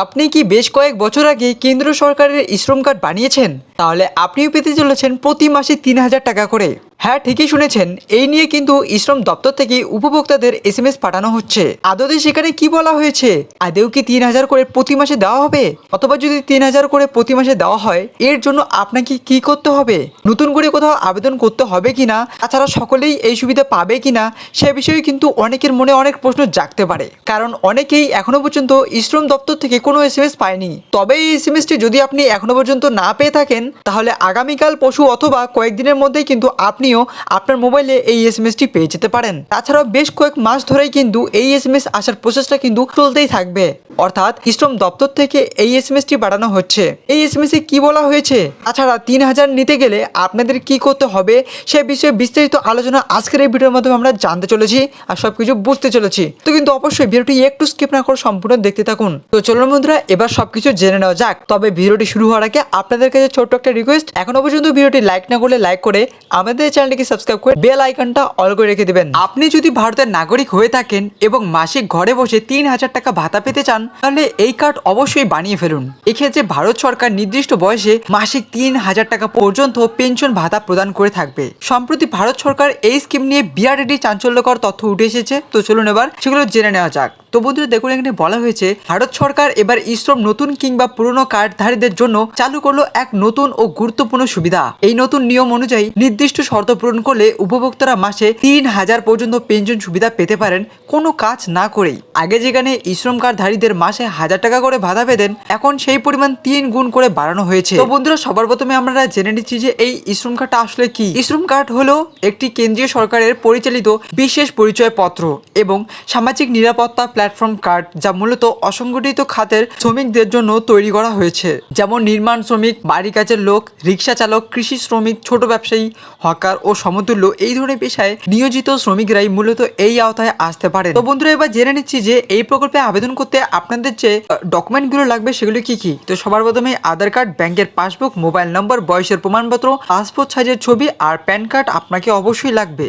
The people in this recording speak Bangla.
আপনি কি বেশ কয়েক বছর আগে কেন্দ্র সরকারের শ্রম কার্ড বানিয়েছেন? তাহলে আপনিও পেতে চলেছেন প্রতি মাসে তিন হাজার টাকা করে। হ্যাঁ ঠিকই শুনেছেন। এই নিয়ে কিন্তু শ্রম দপ্তর থেকে উপভোক্তাদের এস এম এস পাঠানো হচ্ছে। আদতে সেখানে কি বলা হয়েছে? আদেও কি তিন হাজার করে প্রতি মাসে দেওয়া হবে? অথবা যদি তিন হাজার করে প্রতি মাসে দেওয়া হয়, এর জন্য আপনাকে কি করতে হবে? নতুন করে কোথাও আবেদন করতে হবে কিনা? তাছাড়া সকলেই এই সুবিধা পাবে কিনা? সে বিষয়ে কিন্তু অনেকের মনে অনেক প্রশ্ন জাগতে পারে। কারণ অনেকেই এখনও পর্যন্ত শ্রম দপ্তর থেকে কোনো এস এম এস পায়নি। তবে এই এস এম এসটি যদি আপনি এখনও পর্যন্ত না পেয়ে থাকেন, তাহলে আগামীকাল, পশু অথবা কয়েকদিনের মধ্যেই কিন্তু আপনিও আপনার মোবাইলে এই এস এম এসটি পেয়ে যেতে পারেন। তাছাড়াও বেশ কয়েক মাস ধরেই কিন্তু এই এস এম এস আসার প্রসেসটা কিন্তু চলতেই থাকবে। অর্থাৎ শ্রম দপ্তর থেকে এই এস এম এসটি বাড়ানো হচ্ছে। এই এস এম এসে কি বলা হয়েছে? তাছাড়া তিন হাজার নিতে গেলে আপনাদের কি করতে হবে, সে বিষয়ে বিস্তারিত আলোচনা আজকের এই ভিডিওর মাধ্যমে আমরা জানতে চলেছি আর সবকিছু বুঝতে চলেছি। তো কিন্তু অবশ্যই ভিডিওটি একটু স্কিপ না করে সম্পূর্ণ দেখতে থাকুন। তো চলুন বন্ধুরা, এবার সবকিছু জেনে নেওয়া যাক। তবে ভিডিওটি শুরু হওয়ার আগে আপনাদের কাছে ছোট্ট একটা রিকোয়েস্ট এখনও পর্যন্ত ভিডিওটি লাইক না করলে লাইক করে আমাদের চ্যানেলটিকে সাবস্ক্রাইব করে বেল আইকনটা অল করে রেখে দেবেন। আপনি যদি ভারতের নাগরিক হয়ে থাকেন এবং মাসিক ঘরে বসে তিন হাজার টাকা ভাতা পেতে চান, তাহলে এই কার্ড অবশ্যই বানিয়ে ফেলুন। এক্ষেত্রে ভারত সরকার নির্দিষ্ট বয়সে মাসিক তিন হাজার টাকা পর্যন্ত পেনশন ভাতা প্রদান করে থাকবে। সম্প্রতি ভারত সরকার এই স্কিম নিয়ে বিআরডি চাঞ্চল্যকর তথ্য উঠে এসেছে। তো চলুন এবার সেগুলো জেনে নেওয়া যাক। তো বন্ধুরা, দেখুন এখানে বলা হয়েছে, ভারত সরকার এবার ইশ্রম নতুন কিংবা পুরনো কার্ডধারীদের জন্য চালু করল এক নতুন ও গুরুত্বপূর্ণ সুবিধা। এই নতুন নিয়ম অনুযায়ী নির্দিষ্ট শর্ত পূরণ করলে উপভোক্তারা মাসে তিন হাজার পর্যন্ত পেনশন সুবিধা পেতে পারেন কোনো কাজ না করেই। আগে যেখানে ইশ্রম কার্ডধারীদের মাসে হাজার টাকা করে ভাতা পেতেন, এখন সেই পরিমাণ তিন গুণ করে বাড়ানো হয়েছে। তো বন্ধুরা, সবার প্রথমে আমরা জেনে নিচ্ছি যে এই ইশ্রম কার্ডটা আসলে কি। ইশ্রম কার্ড হলো একটি কেন্দ্রীয় সরকারের পরিচালিত বিশেষ পরিচয় পত্র এবং সামাজিক নিরাপত্তা প্ল্যাটফর্ম কার্ড, যা মূলত অসংগঠিত খাতের শ্রমিকদের জন্য তৈরি করা হয়েছে। যেমন নির্মাণ শ্রমিক, বাড়ি কাজের লোক, রিক্সা চালক, কৃষি শ্রমিক, ছোট ব্যবসায়ী, হকার ও সমতুল্য এই ধরনের পেশায় নিয়োজিত শ্রমিকরাই মূলত এই আওতায় আসতে পারে তো বন্ধুরা, এবার জেনে নিচ্ছি যে এই প্রকল্পে আবেদন করতে আপনাদের যে ডকুমেন্টগুলো লাগবে সেগুলো কি কি? তো সবার প্রথমে আধার কার্ড, ব্যাংকের পাসবুক, মোবাইল নম্বর, বয়সের প্রমাণপত্র পাসপোর্ট সাইজের ছবি আর প্যান কার্ড আপনাকে অবশ্যই লাগবে।